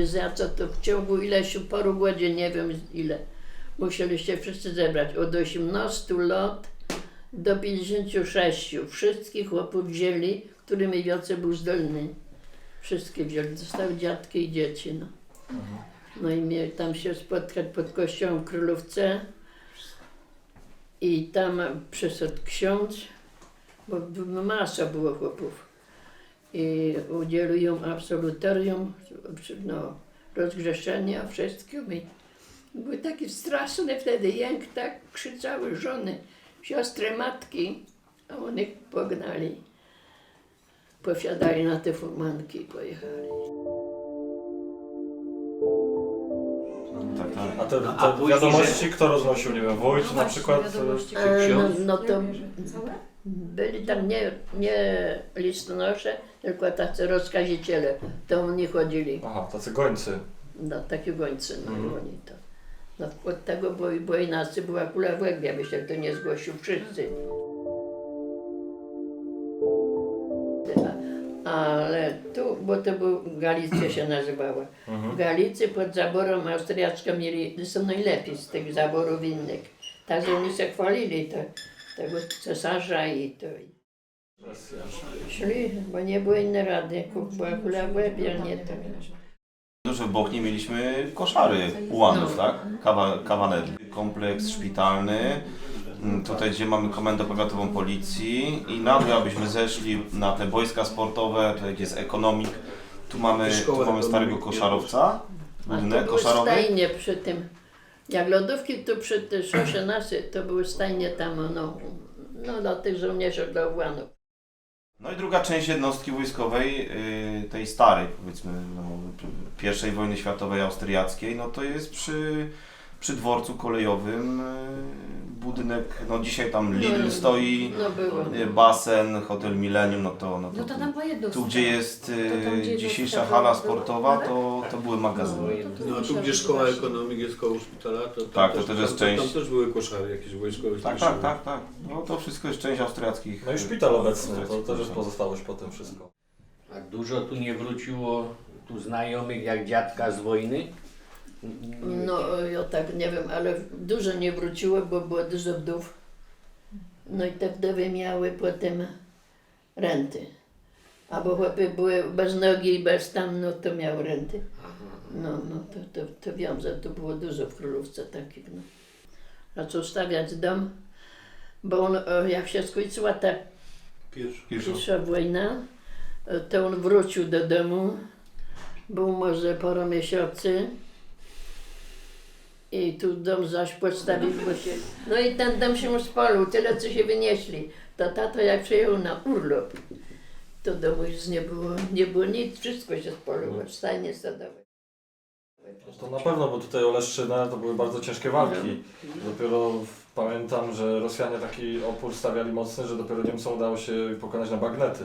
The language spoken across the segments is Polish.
mobilizacja, to w ciągu ileś paru godzin, nie wiem ile, musieli się wszyscy zebrać. Od 18 lat do 56. Wszystkich chłopów wzięli, którymi wielce był zdolny. Wszystkie wzięli, zostały dziadki i dzieci. No, no i mieli tam się spotkać pod kościołem w Królówce. I tam przyszedł ksiądz, bo masa było chłopów. I udzielił im absolutorium, no, rozgrzeszenia wszystkim. I był taki straszny wtedy jęk, tak krzyczały żony, siostry, matki, a oni pognali. Posiadali na te furmanki i pojechali. A te, No, a te później, wiadomości kto roznosił? Nie wiem, wójt No na przykład? wiadomości. Czy E, no, ksiądz? no to Całe? byli tam nie, nie listonosze, tylko tacy rozkaziciele. To oni chodzili. Aha, tacy gońcy. No, takie gońcy, no Mhm. i oni to. No, od tego, bo, bo inaczej była kula w łebie, by się to nie zgłosił wszyscy. A, ale bo to był, Galicja się nazywała. W Mhm. Galicji pod zaborą austriacką mieli, są najlepiej z tych zaborów innych. Także oni się chwalili to, tego cesarza i to. Szli, bo nie było innej rady, była kula w łebie, a nie to. Że w Bochni mieliśmy koszary ułanów, No. tak? Kawa, kawanerii. Kompleks szpitalny. Mm, Tutaj, gdzie mamy komendę powiatową policji i nagle, abyśmy zeszli na te wojska sportowe, tutaj gdzie jest ekonomik, tu mamy, tu mamy starego koszarowca, A to budynek były koszarowy. stajnie przy tym. Jak lodówki tu przy tym szosie nasy, to były stajnie tam, no, no dla tych żołnierzy, dla ułanów. No i druga część jednostki wojskowej, yy, tej starej, powiedzmy, no, pierwszej wojny światowej austriackiej, no to jest przy, przy dworcu kolejowym yy, budynek, no dzisiaj tam Lidl No, stoi, No yy, basen, hotel Millennium, no to, no to, No to tam jedną tu gdzie jest To tam, gdzie dzisiejsza hala sportowa, to, to były magazyny. No, to No a tu musiało gdzie szkoła właśnie. ekonomiki jest koło szpitala, to tam Tak, to też jest tam, część- Tam też były koszary jakieś wojskowe. Tak, tak, tak, tak. No to wszystko jest część austriackich. No i szpital obecny, to też jest pozostałość po tym wszystko. A dużo tu nie wróciło tu znajomych jak dziadka z wojny? No ja tak nie wiem, ale dużo nie wróciło, bo było dużo wdów. No i te wdowy miały potem renty. Albo chłopy były bez nogi i bez tam, no to miał renty. No, no to, to, to wiem, że to było dużo w Królówce takich. No. Zaczął stawiać dom, bo on, o, jak się skończyła ta pierwsza wojna, e, to on wrócił do domu. Był może parę miesięcy. I tu dom zaś postawił, bo się... No i ten dom się spalił, tyle co się wynieśli. To tato jak przyjechał na urlop, to domu już nie było, nie było nic, wszystko się spaliło, w stajnie sadowe. To na pewno, bo tutaj Oleszczyna to były bardzo ciężkie walki. Dopiero pamiętam, że Rosjanie taki opór stawiali mocny, że dopiero Niemcom udało się pokonać na bagnety.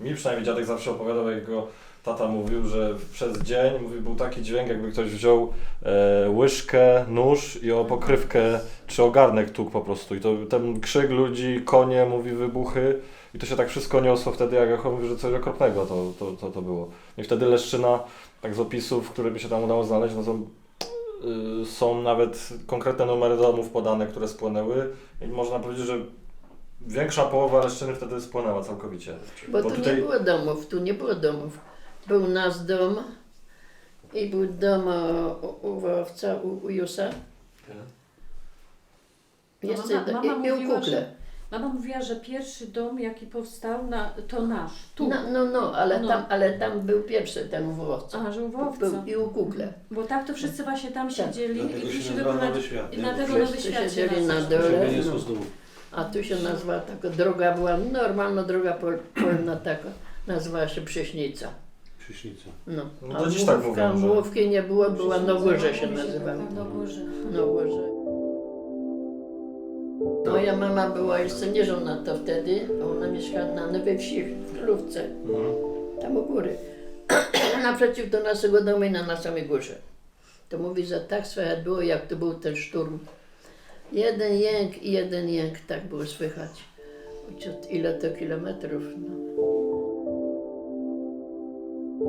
Mi przynajmniej dziadek zawsze opowiadał, jak go tata mówił, że przez dzień mówi, był taki dźwięk, jakby ktoś wziął e, łyżkę, nóż i o pokrywkę czy o garnek tuk po prostu. I to ten krzyk ludzi, konie, mówi wybuchy. I to się tak wszystko niosło wtedy, jak Echo mówi, że coś okropnego to, to, to, to było. I wtedy Leszczyna, tak z opisów, które mi się tam udało znaleźć, no to y, są nawet konkretne numery domów podane, które spłonęły i można powiedzieć, że większa połowa Leszczyny wtedy spłonęła całkowicie. Bo, Bo tu tutaj- nie było domów, tu nie było domów. Był nasz dom i był dom e, u, u Wowca, u, u Jusa. No Jeszcze mama- mama i, i u mówiła, Kukle. że- Mama mówiła, że pierwszy dom jaki powstał na, to nasz, tu. No, no, no, ale, No. Tam, ale tam był pierwszy ten u Wowca. A, że u Był Wowca. i u Kukle. Bo tak to wszyscy właśnie tam Tak. siedzieli Dlatego i się się nazywa Nowy. Świat. I nie? dlatego Bo Nowy Wszyscy Świat się siedzieli na dole. Żeby nie no. są z domu. A tu się nazywała taka droga, była normalna droga pol, polna taka, nazywała się Prześnica. Prysznica. No. No do dziś tak Młówka- mówią, że- Młówki nie było, była Nogórze się nazywała. Na górze. Nogórze. Moja mama była jeszcze nieżona to wtedy, a ona mieszkała na Nowej Wsi w Królówce, tam u góry. Naprzeciw do naszego domu i na na samej górze. To mówi, że tak słychać było, jak to był ten szturm. Jeden jęk i jeden jęk, tak było słychać. Ile to kilometrów? No.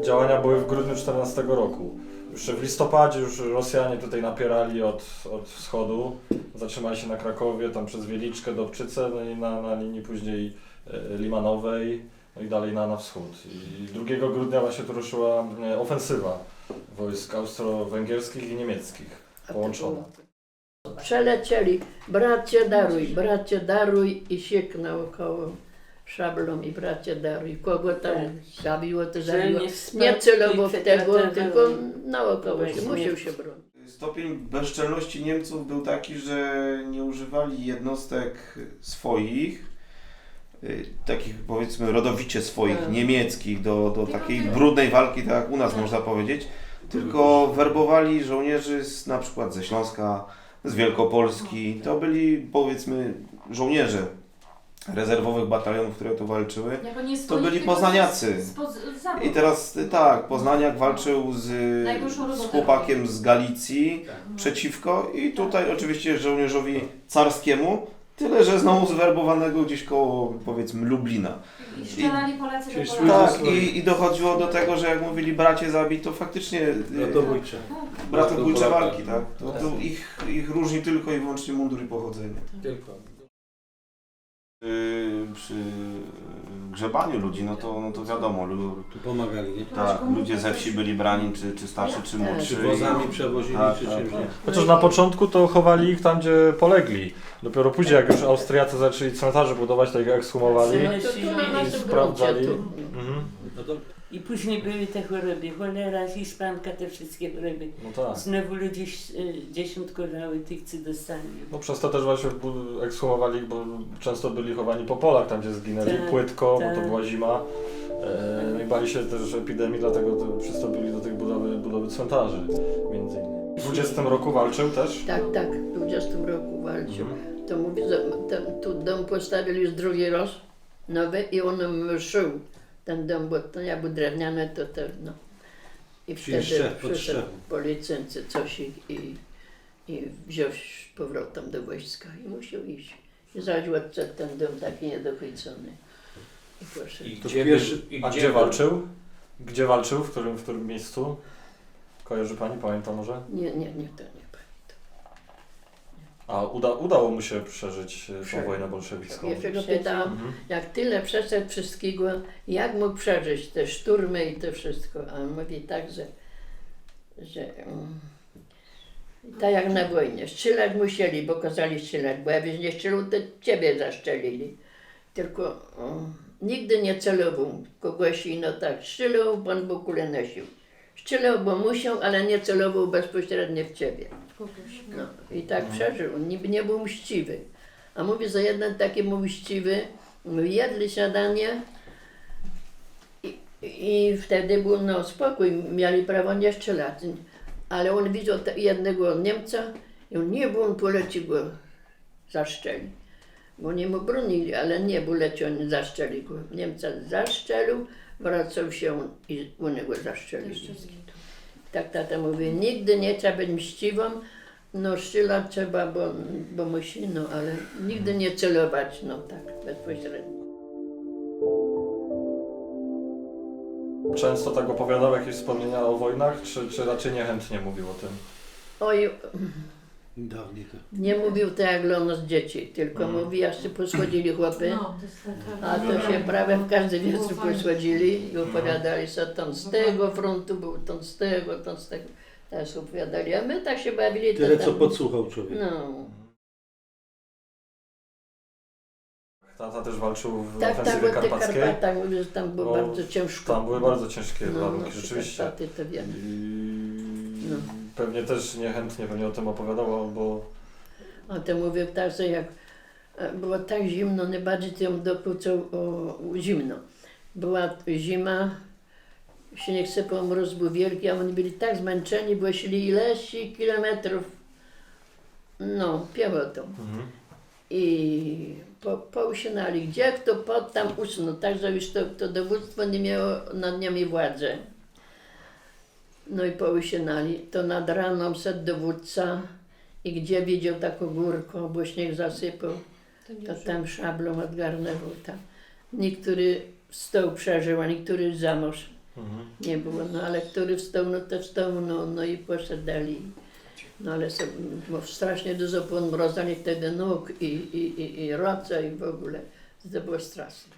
Działania były w grudniu 14 roku. Jeszcze w listopadzie już Rosjanie tutaj napierali od, od wschodu. Zatrzymali się na Krakowie, tam przez Wieliczkę, Dobczycę, no i na, na linii później e, Limanowej, no i dalej na, na wschód. I 2 grudnia właśnie tu ruszyła e, ofensywa wojsk austro-węgierskich i niemieckich połączona. Przelecieli, bracie daruj, bracie daruj i siek naokoło szablą i bracie daruj. Kogo tam zabiło, to zabiło. Nie celowo w tego, tylko naokoło się, musiał się bronić. Stopień bezczelności Niemców był taki, że nie używali jednostek swoich, y, takich powiedzmy rodowicie swoich, Tak. niemieckich, do, do Tylko takiej tyle. brudnej walki, tak jak u nas Tak. można powiedzieć, tylko werbowali żołnierzy z, na przykład ze Śląska, z Wielkopolski. To byli powiedzmy żołnierze rezerwowych batalionów, które tu walczyły. Nie To byli poznaniacy. I teraz y, tak, Poznaniak walczył z, z chłopakiem z Galicji No. przeciwko i tutaj oczywiście żołnierzowi carskiemu, tyle że znowu zwerbowanego gdzieś koło powiedzmy Lublina. I strzelali Polacy do Czyli Polaków. Za Tak, i, i dochodziło do tego, że jak mówili bracie zabić, to faktycznie y, Ratowujcie. bratobójcze walki, tak? To, to ich, ich różni tylko i wyłącznie mundur i pochodzenie. Tylko. Przy, przy grzebaniu ludzi, no to, no to wiadomo, lu, Tu pomagali, nie? tak, ludzie ze wsi byli brani, czy, czy starszy, czy młodszy. Czy wozami przewozili, Tak, czy tak, czymś, tak. nie? Chociaż na początku to chowali ich tam, gdzie polegli. Dopiero później, jak już Austriacy zaczęli cmentarze budować, to ich ekshumowali. No to tu na naszym gruncie Sprawdzali. tu. Mhm. No to I później były te choroby, cholera, hiszpanka, te wszystkie choroby. No tak. Znowu ludzie y, dziesiątkowały tych, co dostali. No przez to też właśnie ekshumowali, bo często byli chowani po polach, tam gdzie zginęli, Tak, płytko, bo tak. to była zima. E, no i bali się też epidemii, dlatego to przystąpili do tej budowy, budowy cmentarzy między innymi. W 20 roku walczył też. Tak, tak, w 20 roku walczył. Mhm. To mówi, że tam, tu dom postawili już drugi raz, nowy i on szył ten dom, bo to jak był drewniany, to to no. I Czyli wtedy pod przyszedł policjant coś i, i, i wziął z powrotem do wojska i musiał iść. I zaś odszedł ten dom taki niedochwycony. I poszedł. I To gdzie, pierwszy- był- i A gdzie walczył? Gdzie walczył? W którym, w którym miejscu? Kojarzy Pani, pamięta może? Nie, nie, nie, to nie. A uda, udało mu się przeżyć e, tą Przeżył. wojnę bolszewicką. Ja się go pytałam, Mhm. jak tyle przeszedł wszystkiego, jak mógł przeżyć te szturmy i to wszystko. A on mówi tak, że, że um, tak jak na wojnie, strzelać musieli, bo kazali strzelać, bo jakbyś nie strzelał, to ciebie zaszczelili. Tylko um, nigdy nie celował kogoś i no tak, strzelał, Pan Bóg nosił. Bo musiał, ale nie celował bezpośrednio w ciebie. Kogoś. No i tak przeżył, on niby nie był mściwy. A mówi, że jeden taki był mściwy, jedli śniadanie i, i wtedy był no, spokój, mieli prawo nie strzelać. Ale on widział te, jednego Niemca i on nie, bo on poleci go zaszczeli. Bo nie mu bronili, ale nie, bo leci on zaszczeli go. Niemca zaszczelił, wracał się i u niego zginął. Tak tata mówi, nigdy nie trzeba być mściwą, no strzelać trzeba, bo, bo musi, no ale nigdy nie celować, no tak, bezpośrednio. Często tak opowiadał jakieś wspomnienia o wojnach, czy, czy raczej niechętnie mówił o tym? Oj, Dawniej to. nie mówił tak jak Lono z dzieci, tylko Mhm. mówi, aż się poschodzili chłopy, No, to jest tak, a tak. to się prawie w każdy wieczór Było fajnie. poschodzili i opowiadali sobie, ten z tego frontu był, ten z tego, ten z tego. Też opowiadali, a my tak się bawili. to Tyle, tam- co podsłuchał człowiek. No, Tata też walczył w tak, tak, ofensywie tych karpackiej. Karpatach mówię, że tam było No, bardzo ciężko. Tam były bardzo ciężkie no, warunki, no, rzeczywiście. Karpaty to wiem. I No. Pewnie też niechętnie pewnie o tym opowiadał, bo A to mówię tak, że jak e, było tak zimno, najbardziej to ją dokuczał o, o zimno. Była zima, śnieg sypał, mróz był wielki, a oni byli tak zmęczeni, bo szli ileś kilometrów, no, piechotą. mhm. I po, pousinali, gdzie kto pod tam usnął, tak że już to, to dowództwo nie miało nad nimi władzy. No i pousinali, to nad raną szedł dowódca i gdzie widział taką górkę, bo śnieg zasypał, To tam szablą odgarnęło tam. Niektóry stoł przeżył, a niektóry za mąż. Mhm. nie było, no ale który wstał, no to wstał, no, no i poszedł dalej. No ale są, bo strasznie dużo pomrozali wtedy nóg i, i, i, i roca i w ogóle. To było straszne.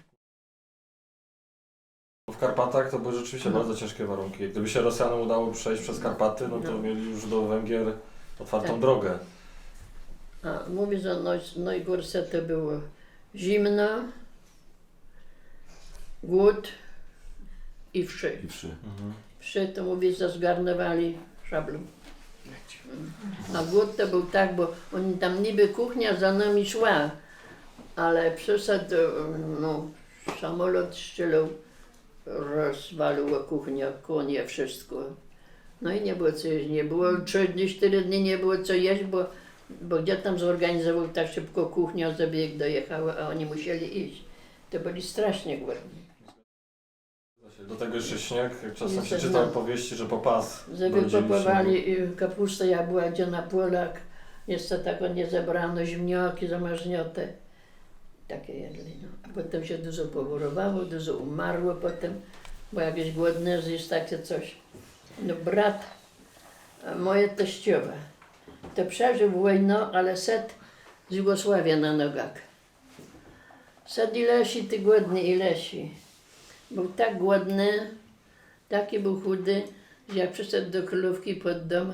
W Karpatach to były rzeczywiście No. bardzo ciężkie warunki. Gdyby się Rosjanom udało przejść przez Karpaty, no to No. mieli już do Węgier otwartą Tak. drogę. A mówi, że naj, najgorsze to było zimno, głód i wszy. I wszy. Mhm. Wszy to mówi, że zgarnowali szablą. A głód to był tak, bo oni tam niby kuchnia za nami szła, ale przyszedł no, samolot strzelał, rozwaliło kuchnię, konie, wszystko. No i nie było co jeść, nie było, trzy dni, cztery dni nie było co jeść, bo, bo gdzie tam zorganizował tak szybko kuchnia, żeby jak dojechała, a oni musieli iść. To byli strasznie głodni. Do tego jeszcze śnieg. Czasem się Niestety, czyta no. opowieści, że po pas. Żeby popływali kapustę, ja była gdzie na polach, jeszcze tego nie zebrano, ziemniaki zamarznięte. Takie jedli, no. A potem się dużo poworowało, dużo umarło potem, bo jakieś głodne zjeść takie coś. No brat, moje teściowe, to przeżył wojnę, ale set z Jugosławii na nogach. Set ilesi ty głodny, ilesi. Był tak głodny, taki był chudy, że jak przyszedł do królówki pod dom,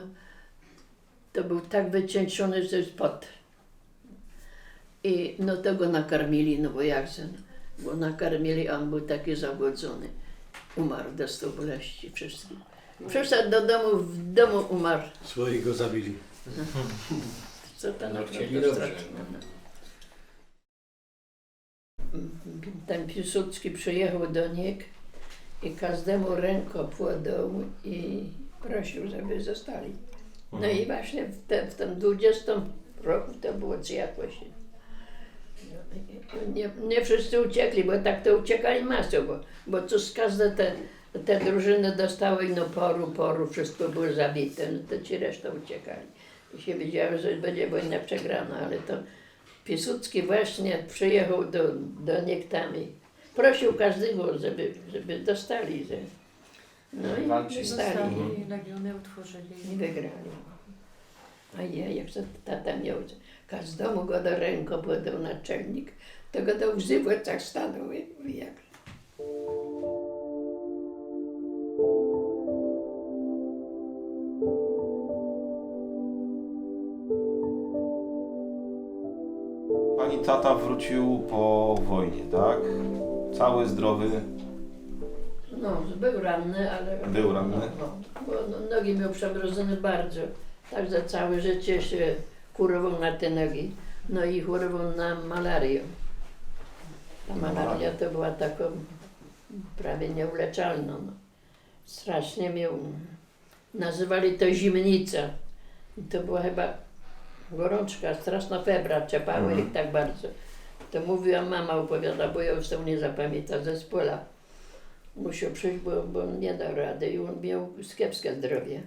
to był tak wycieńczony, że spod. I no to go nakarmili, no bo jak sen, bo nakarmili, a on był taki zagłodzony. Umarł, dostał boleści wszystkich. Przyszedł do domu, w domu umarł. Swoi go zabili. Co to No, naprawdę straszne, no. Ten Piłsudski przyjechał do nich i każdemu ręką podał i prosił, żeby zostali. No Mhm. i właśnie w, te, w tym 20 roku to było co jakoś. Nie, nie wszyscy uciekli, bo tak to uciekali masą, bo, bo co z każde te, te drużyny dostały no poru, poru, wszystko było zabite, no to ci reszta uciekali. I się wiedziały, że będzie wojna przegrana, ale to Piłsudski właśnie przyjechał do, do nich tam i prosił każdego, żeby, żeby dostali. Że, no i dostali. Zostali legiony utworzyli. I wygrali. A ja, jak to tata miał, że każdemu go do ręką podał naczelnik, to go do łzy w oczach stanął i mówi, jak. Pani tata wrócił po wojnie, tak? Cały zdrowy. No, był ranny, ale... Był ranny? No, no, bo no, nogi miał przemrożone bardzo, także całe życie się kurował na te nogi. No i chorował na malarię. Ta malaria to była taką prawie nieuleczalną. No. Strasznie miał. Nazywali to zimnica. I to była chyba gorączka, straszna febra, czepały Mhm. ich tak bardzo. To mówiła mama, opowiada, bo ja już to nie zapamiętam ze spola. Musiał przyjść, bo, bo nie dał rady i on miał kiepskie zdrowie.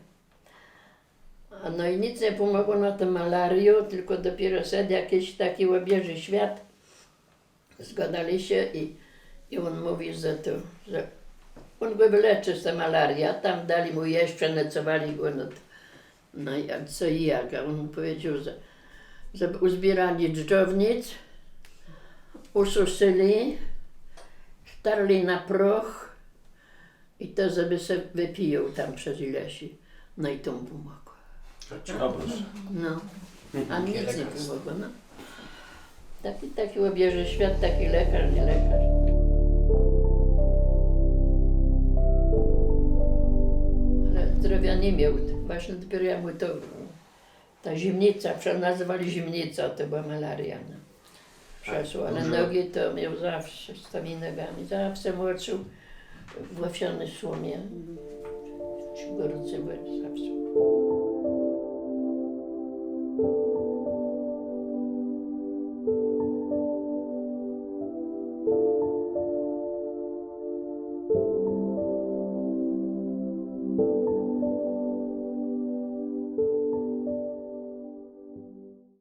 No i nic nie pomogło na tę malarię, tylko dopiero szedł jakiś taki łabieży świat. Zgadali się i, i on mówi, że to, że on go wyleczy z tej malarii, a tam dali mu jeść, przenocowali go. No, no a co i jak, a on powiedział, że, żeby uzbierali dżdżownic, ususzyli, starli na proch i to, żeby se wypijał tam przez ilesi. No i to mu pomogło. Dobrze. No, a nic nie no. Taki, taki obierze świat, taki lekarz, nie lekarz. Ale zdrowia nie miał. Właśnie dopiero jak mu to, ta zimnica, nazywali zimnica, to była malaria. No. Przeszło, ale Dobrze. nogi to miał zawsze z tymi nogami. Zawsze moczył w owsianej słomie. Gorący był zawsze.